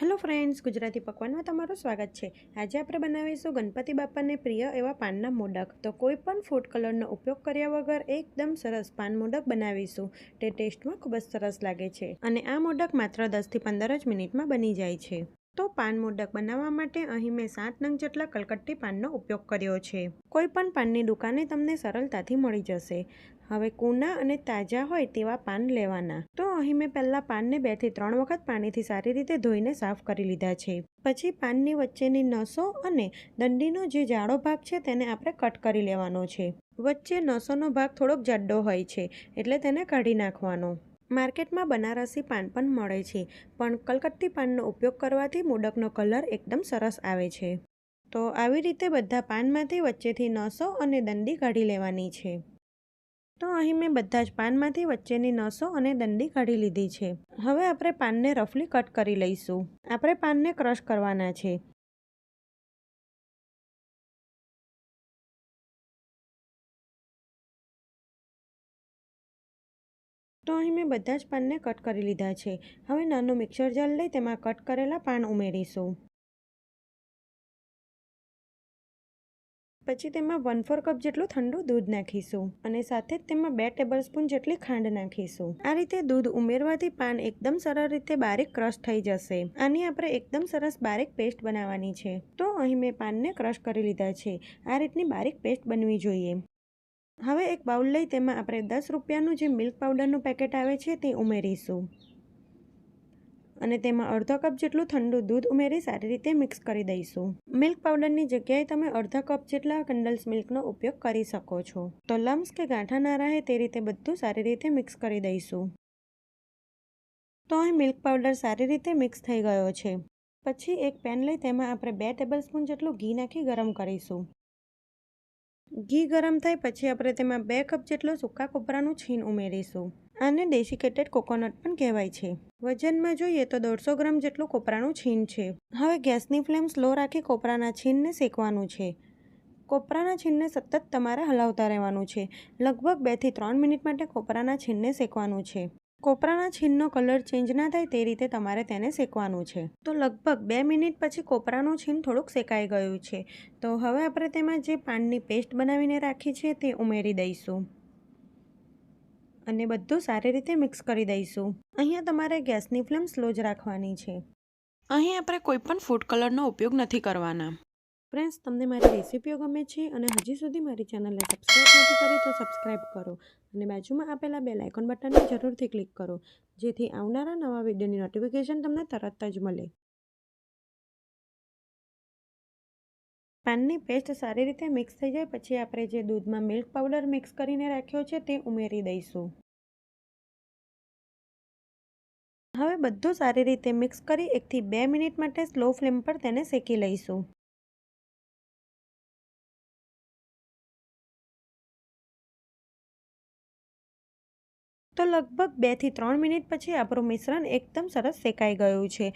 Hello friends, Gujarati પકવાનમાં તમારું સ્વાગત છે. આજે આપણે બનાવીશું ગણપતિ બાપાને પ્રિય એવા પાનના મોદક. તો કોઈ પણ ફૂડ કલરનો ઉપયોગ કર્યા વગર એકદમ સરસ પાન મોદક બનાવીશું. તે ટેસ્ટમાં ખૂબ જ સરસ લાગે છે અને આ મોદક માત્ર દસથી પંદર જ મિનિટમાં બની જાય છે. તો પાન મોદક બનાવવા માટે અહીં મેં સાત નંગ જેટલા કલકટ્ટી પાનનો ઉપયોગ કર્યો છે. કોઈ પણ પાનની દુકાને તમને સરળતાથી મળી જશે. હવે કૂના અને તાજા હોય તેવા પાન લેવાના. તો અહીં મેં પહેલાં પાનને બેથી ત્રણ વખત પાણીથી સારી રીતે ધોઈને સાફ કરી લીધા છે. પછી પાનની વચ્ચેની નસો અને દંડીનો જે જાડો ભાગ છે તેને આપણે કટ કરી લેવાનો છે. વચ્ચે નસોનો ભાગ થોડોક જાડો હોય છે, એટલે તેને કાઢી નાખવાનો. માર્કેટમાં બનારસી પાન પણ મળે છે, પણ કલકત્તી પાનનો ઉપયોગ કરવાથી મોડકનો કલર એકદમ સરસ આવે છે. તો આવી રીતે બધા પાનમાંથી વચ્ચેથી નસો અને દંડી કાઢી લેવાની છે. તો અહીં મેં બધા જ પાનમાંથી વચ્ચેની નસો અને દંડી કાઢી લીધી છે. હવે આપણે પાનને રફલી કટ કરી લઈશું. આપણે પાનને ક્રશ કરવાના છે. તો અહીં મેં બધા જ પાનને કટ કરી લીધા છે. હવે નાનું મિક્સર જાર લઈ તેમાં કટ કરેલા પાન ઉમેરીશું. પછી તેમાં વન ફોર કપ જેટલું ઠંડુ દૂધ નાખીશું અને સાથે જ તેમાં બે ટેબલ સ્પૂન જેટલી ખાંડ નાખીશું. આ રીતે દૂધ ઉમેરવાથી પાન એકદમ સરળ રીતે બારીક ક્રશ થઈ જશે આની આપણે એકદમ સરસ બારીક પેસ્ટ બનાવવાની છે. તો અહીં મેં પાનને ક્રશ કરી લીધા છે. આ રીતની બારીક પેસ્ટ બનવી જોઈએ. હવે એક બાઉલ લઈ તેમાં આપણે દસ રૂપિયાનું જે મિલ્ક પાવડરનું પેકેટ આવે છે તે ઉમેરીશું. અને તેમાં અડધો કપ જેટલું ઠંડુ દૂધ ઉમેરી સારી રીતે મિક્સ કરી દઈશું. મિલ્ક પાવડરની જગ્યાએ તમે અડધા કપ જેટલા કંડલ્સ મિલ્કનો ઉપયોગ કરી શકો છો. તો લમ્સ કે ગાંઠા ના રહે તે રીતે બધું સારી રીતે મિક્સ કરી દઈશું. તો અહીં મિલ્ક પાવડર સારી રીતે મિક્સ થઈ ગયો છે. પછી એક પેન લઈ તેમાં આપણે બે ટેબલ સ્પૂન જેટલું ઘી નાખી ગરમ કરીશું. ઘી ગરમ થાય પછી આપણે તેમાં બે કપ જેટલો સૂકા કોપરાનું છીણ ઉમેરીશું. આને ડેસિકેટેડ કોકોનટ પણ કહેવાય છે. વજનમાં જોઈએ તો દોઢસો ગ્રામ જેટલું કોપરાનું છીણ છે. હવે ગેસની ફ્લેમ સ્લો રાખી કોપરાના છીણને શેકવાનું છે. કોપરાના છીણને સતત તમારે હલાવતા રહેવાનું છે. લગભગ બેથી ત્રણ મિનિટ માટે કોપરાના છીણને શેકવાનું છે. કોપરાના છીનનો કલર ચેન્જ ના થાય તે રીતે તમારે તેને શેકવાનું છે. તો લગભગ બે મિનિટ પછી કોપરાનું છીન થોડુંક શેકાઈ ગયું છે. તો હવે આપણે તેમાં જે પાનની પેસ્ટ બનાવીને રાખી છે તે ઉમેરી દઈશું. અને બધું સારી રીતે મિક્સ કરી દઈશું. અહીંયા તમારે ગેસની ફ્લેમ સ્લો જ રાખવાની છે. અહીં આપણે કોઈ પણ ફૂડ કલરનો ઉપયોગ નથી કરવાના. ફ્રેન્ડ્સ, તમને મારી રેસીપીઓ ગમે છે અને હજી સુધી મારી ચેનલને સબસ્ક્રાઈબ નથી કરી તો સબસ્ક્રાઈબ કરો અને બાજુમાં આપેલા બે લાઇકોન બટનને જરૂરથી ક્લિક કરો, જેથી આવનારા નવા વિડીયોની નોટિફિકેશન તમને તરત જ મળે. પાનની પેસ્ટ સારી રીતે મિક્સ થઈ જાય, પછી આપણે જે દૂધમાં મિલ્ક પાવડર મિક્સ કરીને રાખ્યો છે તે ઉમેરી દઈશું. હવે બધું સારી રીતે મિક્સ કરી એકથી બે મિનિટ માટે સ્લો ફ્લેમ પર તેને શેકી લઈશું. તો લગભગ બેથી ત્રણ મિનિટ પછી આપણું મિશ્રણ એકદમ સરસ શેકાઈ ગયું છે.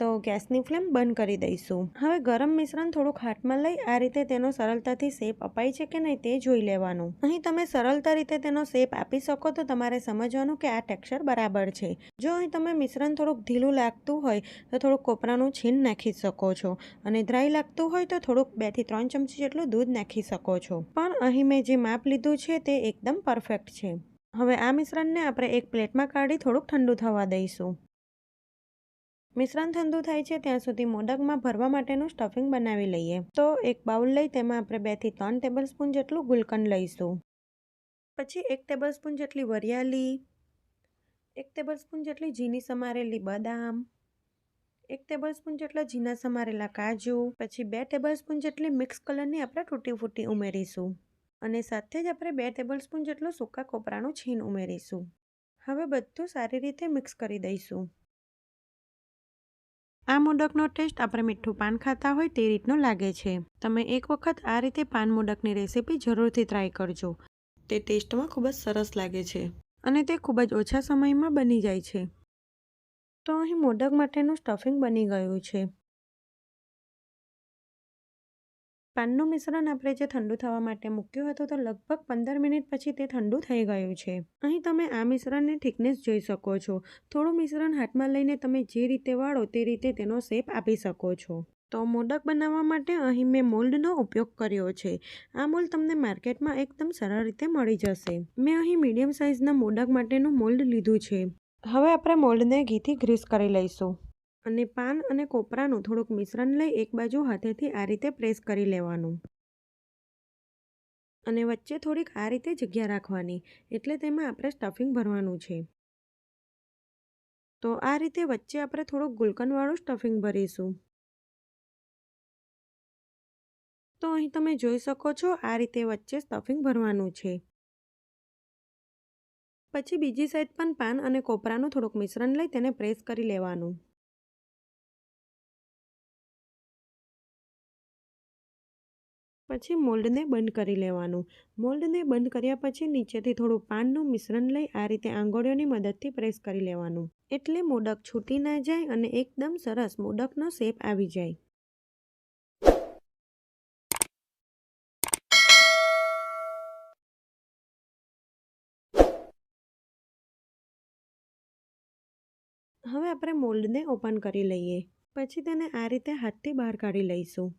તો ગેસની ફ્લેમ બંધ કરી દઈશું. હવે ગરમ મિશ્રણ થોડુંક હાથમાં લઈ આ રીતે તેનો સરળતાથી શેપ અપાય છે કે નહીં તે જોઈ લેવાનું. અહીં તમે સરળતા રીતે તેનો શેપ આપી શકો તો તમારે સમજવાનું કે આ ટેક્સચર બરાબર છે. જો અહીં તમે મિશ્રણ થોડુંક ઢીલું લાગતું હોય તો થોડુંક કોપરાનું છીન નાખી શકો છો અને ડ્રાય લાગતું હોય તો થોડુંક બેથી ત્રણ ચમચી જેટલું દૂધ નાખી શકો છો. પણ અહીં મેં જે માપ લીધું છે તે એકદમ પરફેક્ટ છે. હવે આ મિશ્રણને આપણે એક પ્લેટમાં કાઢી થોડુંક ઠંડુ થવા દઈશું. મિશ્રણ ઠંડુ થાય છે ત્યાં સુધી મોદકમાં ભરવા માટેનું સ્ટફિંગ બનાવી લઈએ. તો એક બાઉલ લઈ તેમાં આપણે બેથી ત્રણ ટેબલ સ્પૂન જેટલું ગુલકંદ લઈશું. પછી એક ટેબલ સ્પૂન જેટલી વરિયાળી, એક ટેબલ સ્પૂન જેટલી ઝીની સમારેલી બદામ, એક ટેબલ સ્પૂન જેટલા ઝીણા સમારેલા કાજુ, પછી બે ટેબલ સ્પૂન જેટલી મિક્સ કલરની આપણે તૂટી ફૂટી ઉમેરીશું. અને સાથે જ આપણે બે ટેબલ સ્પૂન જેટલું સૂકા કોપરાનું છીણ ઉમેરીશું. હવે બધું સારી રીતે મિક્સ કરી દઈશું. આ મોદકનો ટેસ્ટ આપણે મીઠું પાન ખાતા હોય તે રીતનો લાગે છે. તમે એક વખત આ રીતે પાન મોદકની રેસીપી જરૂરથી ટ્રાય કરજો. તે ટેસ્ટમાં ખૂબ જ સરસ લાગે છે અને તે ખૂબ જ ઓછા સમયમાં બની જાય છે. તો અહીં મોદક માટેનું સ્ટફિંગ બની ગયું છે. પાનનું મિશ્રણ આપણે જે ઠંડુ થવા માટે મૂક્યું હતું તો લગભગ પંદર મિનિટ પછી તે ઠંડુ થઈ ગયું છે. અહીં તમે આ મિશ્રણની થિકનેસ જોઈ શકો છો. થોડું મિશ્રણ હાથમાં લઈને તમે જે રીતે વાળો તે રીતે તેનો શેપ આપી શકો છો. તો મોદક બનાવવા માટે અહીં મેં મોલ્ડનો ઉપયોગ કર્યો છે. આ મોલ્ડ તમને માર્કેટમાં એકદમ સરળ રીતે મળી જશે. મેં અહીં મીડિયમ સાઇઝના મોદક માટેનું મોલ્ડ લીધું છે. હવે આપણે મોલ્ડને ઘીથી ગ્રીસ કરી લઈશું. અને પાન અને કોપરાનું થોડુંક મિશ્રણ લઈ એક બાજુ હાથેથી આ રીતે પ્રેસ કરી લેવાનું. અને વચ્ચે થોડીક આ રીતે જગ્યા રાખવાની, એટલે તેમાં આપણે સ્ટફિંગ ભરવાનું છે. તો આ રીતે વચ્ચે આપણે થોડુંક ગુલકનવાળું સ્ટફિંગ ભરીશું. તો અહીં તમે જોઈ શકો છો આ રીતે વચ્ચે સ્ટફિંગ ભરવાનું છે. પછી બીજી સાઈડ પણ પાન અને કોપરાનું થોડુંક મિશ્રણ લઈ તેને પ્રેસ કરી લેવાનું. પછી મોલ્ડને બંધ કરી લેવાનું. મોલ્ડને બંધ કર્યા પછી નીચેથી થોડું પાનનું મિશ્રણ લઈ આ રીતે આંગળીઓની મદદથી પ્રેસ કરી લેવાનું. એટલે મોડક છૂટી ના જાય અને એકદમ સરસ મોડકનો શેપ આવી જાય. હવે આપણે મોલ્ડને ઓપન કરી લઈએ. પછી તેને આ રીતે હાથથી બહાર કાઢી લઈશું.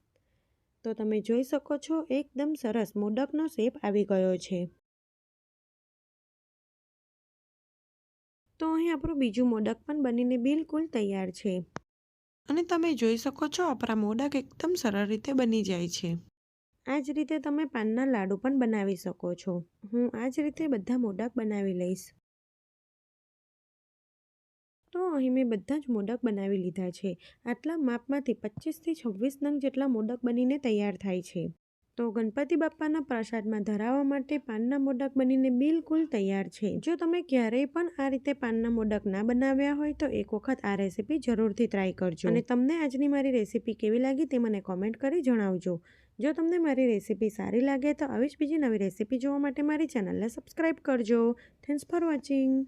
તો તમે જોઈ શકો છો એકદમ સરસ મોદકનો શેપ આવી ગયો છે. તો અહીં આપણું બીજું મોદક પણ બનીને બિલકુલ તૈયાર છે. અને તમે જોઈ શકો છો આપણા મોદક એકદમ સરળ રીતે બની જાય છે. આ જ રીતે તમે પાનના લાડુ પણ બનાવી શકો છો. હું આ જ રીતે બધા મોદક બનાવી લઈશ. તો અહીં મેં બધા જ મોદક બનાવી લીધા છે. આટલા માપમાંથી પચીસથી છવ્વીસ નંગ જેટલા મોદક બનીને તૈયાર થાય છે. તો ગણપતિ બાપ્પાના પ્રસાદમાં ધરાવવા માટે પાનના મોદક બનીને બિલકુલ તૈયાર છે. જો તમે ક્યારેય પણ આ રીતે પાનના મોદક ના બનાવ્યા હોય તો એક વખત આ રેસીપી જરૂરથી ટ્રાય કરજો. અને તમને આજની મારી રેસીપી કેવી લાગી તે મને કોમેન્ટ કરી જણાવજો. જો તમને મારી રેસીપી સારી લાગે તો આવી જ બીજી નવી રેસીપી જોવા માટે મારી ચેનલને સબસ્ક્રાઈબ કરજો. Thanks for watching